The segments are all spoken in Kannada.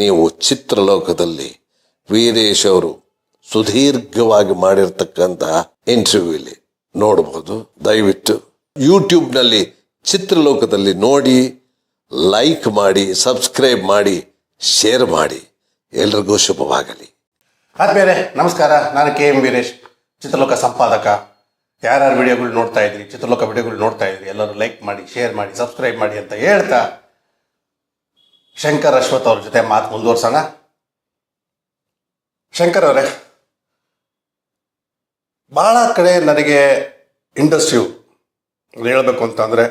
ನೀವು ಚಿತ್ರಲೋಕದಲ್ಲಿ ವೀರೇಶ್ ಅವರು ಸುದೀರ್ಘವಾಗಿ ಮಾಡಿರ್ತಕ್ಕಂತಹ ಇಂಟರ್ವ್ಯೂ ಇಲ್ಲಿ ನೋಡಬಹುದು ದಯವಿಟ್ಟು ಯೂಟ್ಯೂಬ್ನಲ್ಲಿ ಚಿತ್ರಲೋಕದಲ್ಲಿ ನೋಡಿ ಲೈಕ್ ಮಾಡಿ ಸಬ್ಸ್ಕ್ರೈಬ್ ಮಾಡಿ ಶೇರ್ ಮಾಡಿ. ಎಲ್ರಿಗೂ ಶುಭವಾಗಲಿ. ಆದ್ಮೇಲೆ ನಮಸ್ಕಾರ, ನಾನು ಕೆ ಎಂ ವೀರೇಶ್, ಚಿತ್ರಲೋಕ ಸಂಪಾದಕ. ಯಾರ್ಯಾರು ವಿಡಿಯೋಗಳು ನೋಡ್ತಾ ಇದ್ರಿ, ಚಿತ್ರಲೋಕ ವಿಡಿಯೋಗಳು ನೋಡ್ತಾ ಇದ್ರಿ, ಎಲ್ಲರೂ ಲೈಕ್ ಮಾಡಿ ಶೇರ್ ಮಾಡಿ ಸಬ್ಸ್ಕ್ರೈಬ್ ಮಾಡಿ ಅಂತ ಹೇಳ್ತಾ ಶಂಕರ್ ಅಶ್ವಥ್ ಅವ್ರ ಜೊತೆ ಮಾತು ಮುಂದುವರ್ಸೋಣ. ಶಂಕರ್ ಅವರೇ ಬಹಳ ಕಡೆ ನನಗೆ ಇಂಡಸ್ಟ್ರಿಯು ಹೇಳಬೇಕು ಅಂತಂದರೆ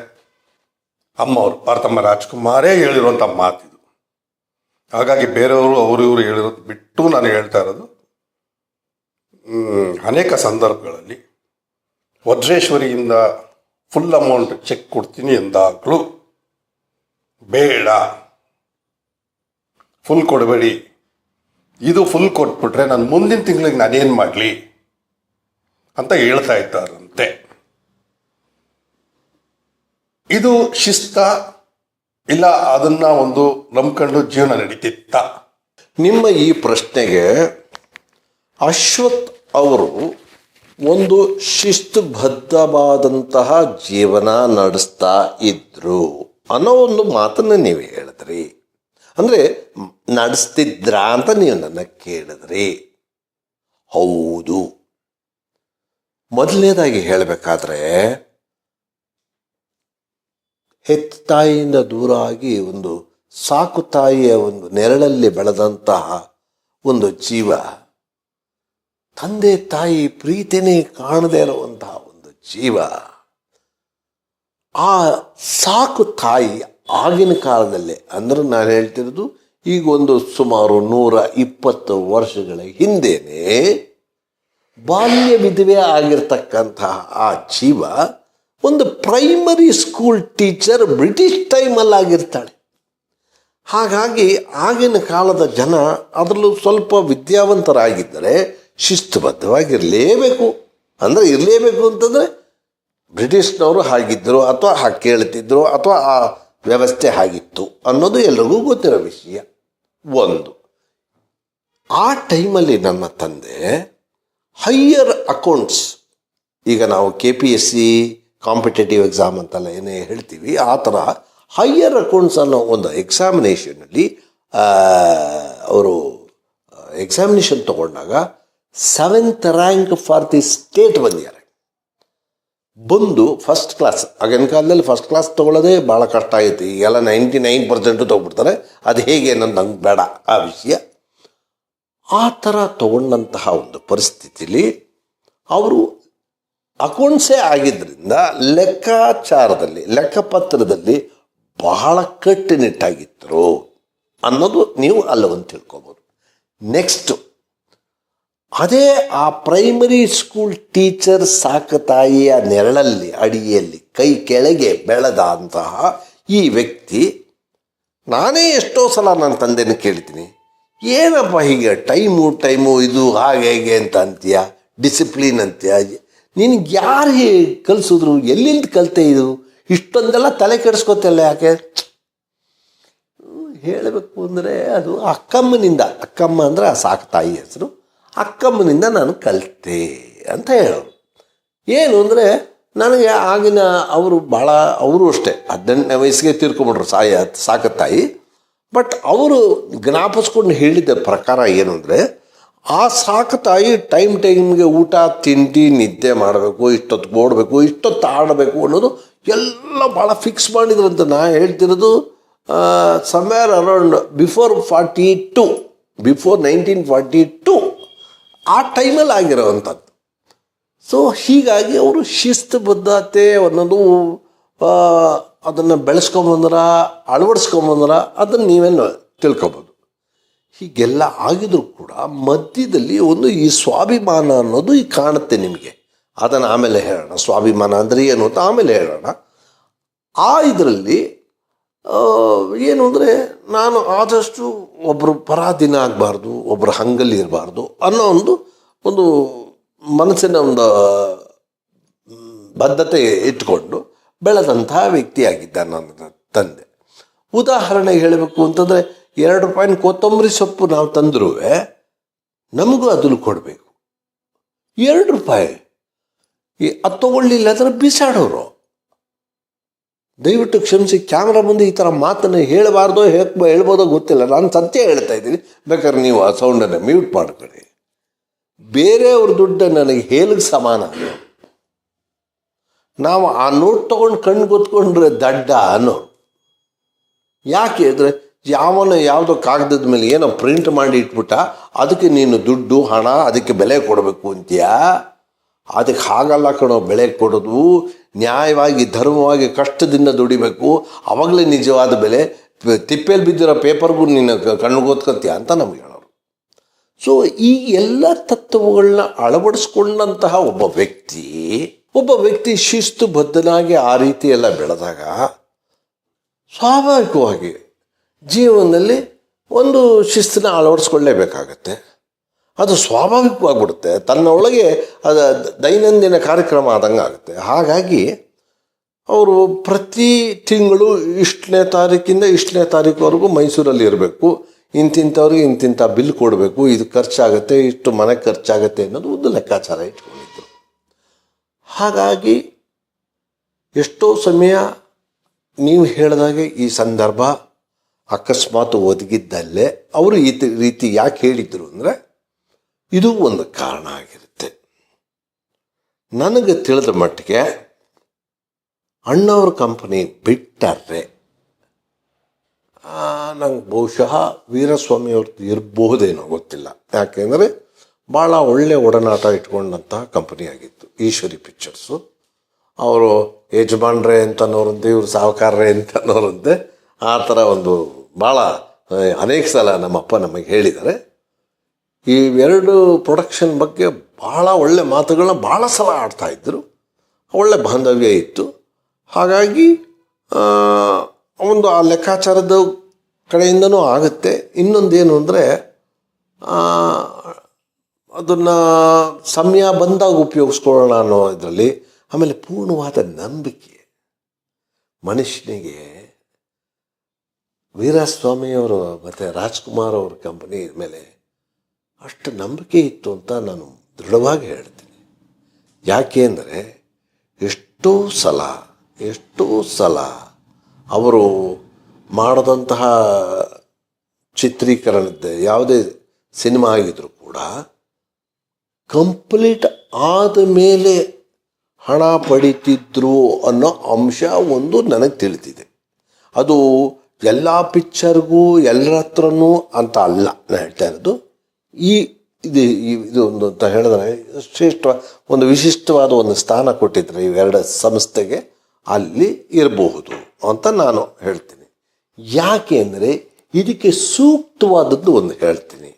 ಅಮ್ಮವರು ಪಾರ್ಥಮ್ಮ ರಾಜ್ಕುಮಾರೇ ಹೇಳಿರುವಂಥ ಮಾತಿದು ಹಾಗಾಗಿ ಬೇರೆಯವರು, ಅವರು ಇವರು ಹೇಳಿರೋದು ಬಿಟ್ಟು ನಾನು ಹೇಳ್ತಾ ಇರೋದು ಅನೇಕ ಸಂದರ್ಭಗಳಲ್ಲಿ ವಜ್ರೇಶ್ವರಿಯಿಂದ ಫುಲ್ ಅಮೌಂಟ್ ಚೆಕ್ ಕೊಡ್ತೀನಿ ಎಂದಾಗಲೂ ಬೇಡ. ಫುಲ್ ಕೊಡಬೇಡಿ. ಇದು ಫುಲ್ ಕೊಟ್ಬಿಟ್ರೆ ನಾನು ಮುಂದಿನ ತಿಂಗಳಿಗೆ ನಾನೇನು ಮಾಡಲಿ ಅಂತ ಹೇಳ್ತಾ ಇದ್ದಾರಂತೆ. ಇದು ಶಿಸ್ತ, ಇಲ್ಲ ಅದನ್ನ ಒಂದು ನಂಬ್ಕೊಂಡು ಜೀವನ ನಡೀತಿತ್ತ? ನಿಮ್ಮ ಈ ಪ್ರಶ್ನೆಗೆ ಅಶ್ವಥ್ ಅವರು ಒಂದು ಶಿಸ್ತುಬದ್ಧವಾದಂತಹ ಜೀವನ ನಡೆಸ್ತಾ ಇದ್ರು ಅನ್ನೋ ಒಂದು ಮಾತನ್ನು ನೀವು ಹೇಳಿದ್ರಿ. ಅಂದರೆ ನಡೆಸ್ತಿದ್ರಾ ಅಂತ ನೀವು ನನ್ನ ಕೇಳಿದ್ರಿ. ಹೌದು. ಮೊದಲನೇದಾಗಿ ಹೇಳಬೇಕಾದ್ರೆ ಹೆತ್ತ ತಾಯಿಯಿಂದ ದೂರ ಆಗಿ ಒಂದು ಸಾಕು ತಾಯಿಯ ಒಂದು ನೆರಳಲ್ಲಿ ಬೆಳೆದಂತಹ ಒಂದು ಜೀವ, ತಂದೆ ತಾಯಿ ಪ್ರೀತಿನೇ ಕಾಣದೇ ಇರುವಂತಹ ಒಂದು ಜೀವ, ಆ ಸಾಕು ತಾಯಿ ಆಗಿನ ಕಾಲದಲ್ಲಿ ಅಂದ್ರೆ ನಾನು ಹೇಳ್ತಿರೋದು ಈಗ ಒಂದು ಸುಮಾರು ನೂರ ಇಪ್ಪತ್ತು ವರ್ಷಗಳ ಹಿಂದೆಯೇ ಬಾಲ್ಯ ವಿಧವೆ ಆಗಿರ್ತಕ್ಕಂತಹ ಆ ಜೀವ ಒಂದು ಪ್ರೈಮರಿ ಸ್ಕೂಲ್ ಟೀಚರ್ ಬ್ರಿಟಿಷ್ ಟೈಮಲ್ಲಿ ಆಗಿರ್ತಾಳೆ ಹಾಗಾಗಿ ಆಗಿನ ಕಾಲದ ಜನ ಅದರಲ್ಲೂ ಸ್ವಲ್ಪ ವಿದ್ಯಾವಂತರಾಗಿದ್ದರೆ ಶಿಸ್ತುಬದ್ಧವಾಗಿರಲೇಬೇಕು. ಅಂದರೆ ಇರಲೇಬೇಕು ಅಂತಂದರೆ ಬ್ರಿಟಿಷ್ನವರು ಹಾಗಿದ್ದರು ಅಥವಾ ಹಾಗೆ ಕೇಳ್ತಿದ್ರು ಅಥವಾ ಆ ವ್ಯವಸ್ಥೆ ಆಗಿತ್ತು ಅನ್ನೋದು ಎಲ್ರಿಗೂ ಗೊತ್ತಿರೋ ವಿಷಯ. ಒಂದು, ಆ ಟೈಮಲ್ಲಿ ನನ್ನ ತಂದೆ ಹೈಯರ್ ಅಕೌಂಟ್ಸ್ ಈಗ ನಾವು K P S C competitive exam ಅಂತೆಲ್ಲ ಏನೇ ಹೇಳ್ತೀವಿ, ಆ ಥರ ಹೈಯರ್ ಅಕೌಂಟ್ಸ್ ಅನ್ನೋ ಒಂದು ಎಕ್ಸಾಮಿನೇಷನಲ್ಲಿ ಅವರು ಎಕ್ಸಾಮಿನೇಷನ್ ತಗೊಂಡಾಗ seventh rank for the state ಬಂದಿದ್ದಾರೆ. ಬಂದು ಫಸ್ಟ್ ಕ್ಲಾಸ್ ಆಗಿನ ಕಾಲದಲ್ಲಿ ಫಸ್ಟ್ ಕ್ಲಾಸ್ ತೊಗೊಳ್ಳೋದೇ ಭಾಳ ಕಷ್ಟ ಐತಿ ಈಗೆಲ್ಲ ನೈಂಟಿ ನೈನ್ ಪರ್ಸೆಂಟು ತೊಗೊಬಿಡ್ತಾರೆ. ಅದು ಹೇಗೆ ಅನ್ನೋದು ನಂಗೆ ಬೇಡ ಆ ವಿಷಯ. ಆ ಥರ ತೊಗೊಂಡಂತಹ ಒಂದು ಪರಿಸ್ಥಿತಿಲಿ ಅವರು ಅಕೌಂಟ್ಸೇ ಆಗಿದ್ದರಿಂದ ಲೆಕ್ಕಾಚಾರದಲ್ಲಿ, ಲೆಕ್ಕಪತ್ರದಲ್ಲಿ ಬಹಳ ಕಟ್ಟುನಿಟ್ಟಾಗಿದ್ದರು ಅನ್ನೋದು ನೀವು ಅಲ್ಲವನ್ನು ತಿಳ್ಕೊಬೋದು. ನೆಕ್ಸ್ಟು ಅದೇ ಆ ಪ್ರೈಮರಿ ಸ್ಕೂಲ್ ಟೀಚರ್ ಸಾಕತಾಯಿಯ ನೆರಳಲ್ಲಿ, ಅಡಿಯಲ್ಲಿ, ಕೈ ಕೆಳಗೆ ಬೆಳೆದಂತಹ ಈ ವ್ಯಕ್ತಿ, ನಾನೇ ಎಷ್ಟೋ ಸಲ ನನ್ನ ತಂದೆನ ಕೇಳ್ತೀನಿ, ಏನಪ್ಪ ಹೀಗೆ ಟೈಮು ಟೈಮು ಇದು ಹಾಗೆ, ಹೇಗೆ ಅಂತ ಅಂತೀಯ? ಡಿಸಿಪ್ಲಿನ್ ಅಂತೀಯ? ನಿನಗೆ ಯಾರು ಕಲಿಸಿದ್ರು? ಎಲ್ಲಿಂದ ಕಲಿತೆ ಇದು? ಇಷ್ಟೊಂದೆಲ್ಲ ತಲೆ ಕೆಡಿಸ್ಕೊತಲ್ಲ ಯಾಕೆ? ಹೇಳಬೇಕು ಅಂದರೆ ಅದು ಅಕ್ಕಮ್ಮನಿಂದ, ಅಕ್ಕಮ್ಮ ಅಂದರೆ ಆ ಸಾಕು ತಾಯಿ ಹೆಸರು. ಅಕ್ಕಮ್ಮನಿಂದ ನಾನು ಕಲಿತೆ ಅಂತ ಹೇಳೋರು ಏನು ಅಂದರೆ ನನಗೆ ಆಗಿನ ಅವರು ಭಾಳ ಅವರು ಅಷ್ಟೇ, ಹದಿನೆಂಟನೇ ವಯಸ್ಸಿಗೆ ತೀರ್ಕೊಂಬಿಟ್ರು ಸಾಯ ಸಾಕ ತಾಯಿ ಬಟ್ ಅವರು ಜ್ಞಾಪಿಸ್ಕೊಂಡು ಹೇಳಿದ ಪ್ರಕಾರ ಏನು ಅಂದರೆ, ಆ ಸಾಕು ತಾಯಿ ಟೈಮ್ ಟೈಮ್ಗೆ ಊಟ, ತಿಂಡಿ, ನಿದ್ದೆ ಮಾಡಬೇಕು ಇಷ್ಟೊತ್ತು ಓಡಬೇಕು, ಇಷ್ಟೊತ್ತು ಆಡಬೇಕು ಅನ್ನೋದು ಎಲ್ಲ ಭಾಳ ಫಿಕ್ಸ್ ಮಾಡಿದ್ರಂತ ನಾ ಹೇಳ್ತಿರೋದು. Somewhere around before forty two before nineteen forty two ಆ ಟೈಮಲ್ಲಿ ಆಗಿರೋವಂಥದ್ದು. ಸೊ ಹೀಗಾಗಿ ಅವರು ಶಿಸ್ತುಬದ್ಧತೆ ಅನ್ನೋದು ಅದನ್ನು ಬೆಳೆಸ್ಕೊಂಬಂದ್ರ ಅಳವಡಿಸ್ಕೊಂಬಂದ್ರ ಅದನ್ನು ನೀವೇನು ತಿಳ್ಕೊಬೋದು. ಹೀಗೆಲ್ಲ ಆಗಿದ್ರು ಕೂಡ ಮಧ್ಯದಲ್ಲಿ ಒಂದು ಈ ಸ್ವಾಭಿಮಾನ ಅನ್ನೋದು ಈ ಕಾಣುತ್ತೆ ನಿಮಗೆ. ಅದನ್ನು ಆಮೇಲೆ ಹೇಳೋಣ. ಸ್ವಾಭಿಮಾನ ಅಂದರೆ ಏನು ಅಂತ ಆಮೇಲೆ ಹೇಳೋಣ. ಆ ಇದರಲ್ಲಿ ಏನು ಅಂದರೆ ನಾನು ಆದಷ್ಟು ಒಬ್ಬರು ಪರಾಧೀನ ಆಗಬಾರ್ದು ಒಬ್ಬರು ಹಂಗಲ್ಲಿ ಇರಬಾರ್ದು ಅನ್ನೋ ಒಂದು ಒಂದು ಮನಸ್ಸಿನ ಒಂದು ಬದ್ಧತೆ ಇಟ್ಕೊಂಡು ಬೆಳೆದಂತಹ ವ್ಯಕ್ತಿಯಾಗಿದ್ದ ನನ್ನ ತಂದೆ. ಉದಾಹರಣೆಗೆ ಹೇಳಬೇಕು ಅಂತಂದರೆ, ಎರಡು ರೂಪಾಯಿನ ಕೊತ್ತಂಬರಿ ಸೊಪ್ಪು ನಾವು ತಂದ್ರೂ ನಮಗೂ ಅದನ್ನು ಕೊಡಬೇಕು. ಎರಡು ರೂಪಾಯಿ ಅದು ತೊಗೊಳ್ಳಿಲ್ಲ ಅಂದರೆ ಬಿಸಾಡೋರು. ದಯವಿಟ್ಟು ಕ್ಷಮಿಸಿ, ಕ್ಯಾಮ್ರಾ ಮುಂದೆ ಈ ಥರ ಮಾತನ್ನು ಹೇಳಬಾರ್ದೋ ಹೇಕ್ ಹೇಳ್ಬೋದೋ ಗೊತ್ತಿಲ್ಲ. ನಾನು ಸತ್ಯ ಹೇಳ್ತಾ ಇದ್ದೀನಿ. ಬೇಕಾದ್ರೆ ನೀವು ಆ ಸೌಂಡನ್ನು ಮ್ಯೂಟ್ ಮಾಡ್ಕೊಳ್ಳಿ. ಬೇರೆಯವ್ರ ದುಡ್ಡ ನನಗೆ ಹೇಲಿಗೆ ಸಮಾನ ನಾವು ಆ ನೋಟ್ ತಗೊಂಡು ಕಣ್ಣು ಗೊತ್ಕೊಂಡ್ರೆ ದಡ್ಡ ಅನ್ನೋ. ಯಾಕೆ ಅಂದರೆ ಯಾವನ ಯಾವುದೋ ಕಾಗದದ ಮೇಲೆ ಏನೋ ಪ್ರಿಂಟ್ ಮಾಡಿ ಇಟ್ಬಿಟ್ಟ, ಅದಕ್ಕೆ ನೀನು ದುಡ್ಡು, ಹಣ, ಅದಕ್ಕೆ ಬೆಲೆ ಕೊಡಬೇಕು ಅಂತೀಯಾ? ಅದಕ್ಕೆ ಹಾಗಲ್ಲ ಕಣೋ, ಬೆಳೆ ಕೊಡೋದು, ನ್ಯಾಯವಾಗಿ, ಧರ್ಮವಾಗಿ ಕಷ್ಟದಿಂದ ದುಡಿಬೇಕು. ಅವಾಗಲೇ ನಿಜವಾದ ಬೆಲೆ ತಿಪ್ಪೇಲಿ ಬಿದ್ದಿರೋ ಪೇಪರ್ಗೂ ನಿನ್ನ ಕಣ್ಣು ಗೊತ್ಕೊತೀಯ ಅಂತ ನಮ್ಗೆ ಹೇಳೋರು. ಸೊ ಈ ಎಲ್ಲ ತತ್ವಗಳನ್ನ ಅಳವಡಿಸ್ಕೊಂಡಂತಹ ಒಬ್ಬ ವ್ಯಕ್ತಿ ಒಬ್ಬ ವ್ಯಕ್ತಿ ಶಿಸ್ತು ಬದ್ಧನಾಗಿ ಆ ರೀತಿ ಎಲ್ಲ ಬೆಳೆದಾಗ ಸ್ವಾಭಾವಿಕವಾಗಿ ಜೀವನದಲ್ಲಿ ಒಂದು ಶಿಸ್ತನ್ನ ಅಳವಡಿಸ್ಕೊಳ್ಳೇಬೇಕಾಗತ್ತೆ. ಅದು ಸ್ವಾಭಾವಿಕವಾಗಿಬಿಡುತ್ತೆ. ತನ್ನ ಒಳಗೆ ಅದು ದೈನಂದಿನ ಕಾರ್ಯಕ್ರಮ ಆದಂಗೆ ಆಗುತ್ತೆ. ಹಾಗಾಗಿ ಅವರು ಪ್ರತಿ ತಿಂಗಳು ಇಷ್ಟನೇ ತಾರೀಕಿಂದ ಇಷ್ಟನೇ ತಾರೀಕುವರೆಗೂ ಮೈಸೂರಲ್ಲಿ ಇರಬೇಕು. ಇಂತಿಂಥವ್ರಿಗೆ ಇಂತಿಂಥ ಬಿಲ್ ಕೊಡಬೇಕು. ಇದು ಖರ್ಚಾಗುತ್ತೆ, ಇಷ್ಟು ಮನೆ ಖರ್ಚಾಗುತ್ತೆ ಅನ್ನೋದು ಒಂದು ಲೆಕ್ಕಾಚಾರ ಇಟ್ಕೊಂಡಿದ್ರು. ಹಾಗಾಗಿ ಎಷ್ಟೋ ಸಮಯ ನೀವು ಹೇಳಿದಾಗೆ ಈ ಸಂದರ್ಭ ಅಕಸ್ಮಾತ್ ಒದಗಿದ್ದಲ್ಲೇ ಅವರು ಈ ರೀತಿ ಯಾಕೆ ಹೇಳಿದ್ರು ಅಂದರೆ ಇದು ಒಂದು ಕಾರಣ ಆಗಿರುತ್ತೆ. ನನಗೆ ತಿಳಿದ ಮಟ್ಟಿಗೆ ಅಣ್ಣವ್ರ ಕಂಪನಿ ಬಿಟ್ಟರೆ ನಂಗೆ ಬಹುಶಃ ವೀರಸ್ವಾಮಿ ಅವ್ರದ್ದು ಇರಬಹುದೇನೋ ಗೊತ್ತಿಲ್ಲ. ಯಾಕೆಂದರೆ ಭಾಳ ಒಳ್ಳೆ ಒಡನಾಟ ಇಟ್ಕೊಂಡಂತಹ ಕಂಪನಿ ಆಗಿತ್ತು, ಈಶ್ವರಿ ಪಿಕ್ಚರ್ಸು ಅವರು ಯಜಮಾನ್ರೆ ಅಂತ ಅನ್ನೋರಂತೆ ಇವರು ಸಾಹುಕಾರರೇ ಅಂತ ಆ ಥರ ಒಂದು ಭಾಳ ಅನೇಕ ಸಲ ನಮ್ಮಪ್ಪ ನಮಗೆ ಹೇಳಿದ್ದಾರೆ. ಈ ಎರಡು ಪ್ರೊಡಕ್ಷನ್ ಬಗ್ಗೆ ಭಾಳ ಒಳ್ಳೆ ಮಾತುಗಳನ್ನ ಭಾಳ ಸಲ ಆಡ್ತಾ ಇದ್ದರು ಒಳ್ಳೆ ಬಾಂಧವ್ಯ ಇತ್ತು. ಹಾಗಾಗಿ ಒಂದು ಆ ಲೆಕ್ಕಾಚಾರದ ಕಡೆಯಿಂದನೂ ಆಗುತ್ತೆ. ಇನ್ನೊಂದೇನು ಅಂದರೆ ಅದನ್ನು ಸಮಯ ಬಂದಾಗ ಉಪಯೋಗಿಸ್ಕೊಳ್ಳೋಣ ಅನ್ನೋ ಇದರಲ್ಲಿ ಆಮೇಲೆ ಪೂರ್ಣವಾದ ನಂಬಿಕೆ. ಮನುಷ್ಯನಿಗೆ ವೀರಸ್ವಾಮಿಯವರು ಮತ್ತು ರಾಜ್ಕುಮಾರ್ ಅವ್ರ ಕಂಪನಿ ಮೇಲೆ ಅಷ್ಟು ನಂಬಿಕೆ ಇತ್ತು ಅಂತ ನಾನು ದೃಢವಾಗಿ ಹೇಳ್ತೀನಿ. ಯಾಕೆ ಅಂದರೆ ಎಷ್ಟೋ ಸಲ ಎಷ್ಟೋ ಸಲ ಅವರು ಮಾಡಿದಂತಹ ಚಿತ್ರೀಕರಣದ ಯಾವುದೇ ಸಿನಿಮಾ ಆಗಿದ್ರು ಕೂಡ ಕಂಪ್ಲೀಟ್ ಆದ ಮೇಲೆ ಹಣ ಪಡಿತಿದ್ರು ಅನ್ನೋ ಅಂಶ ಒಂದು ನನಗೆ ತಿಳಿದಿದೆ. ಅದು ಎಲ್ಲ ಪಿಕ್ಚರ್ಗೂ ಎಲ್ಲರ ಹತ್ರನೂ ಅಂತ ಅಲ್ಲ ನಾನು ಹೇಳ್ತಾ ಇರೋದು. ಈ ಇದು ಇದು ಒಂದು ಅಂತ ಹೇಳಿದ್ರೆ, ಶ್ರೇಷ್ಠ ಒಂದು ವಿಶಿಷ್ಟವಾದ ಒಂದು ಸ್ಥಾನ ಕೊಟ್ಟಿದ್ರೆ ಇವೆರಡು ಸಂಸ್ಥೆಗೆ ಅಲ್ಲಿ ಇರಬಹುದು ಅಂತ ನಾನು ಹೇಳ್ತೀನಿ. ಯಾಕೆ ಅಂದರೆ ಇದಕ್ಕೆ ಸೂಕ್ತವಾದದ್ದು ಒಂದು ಹೇಳ್ತೀನಿ.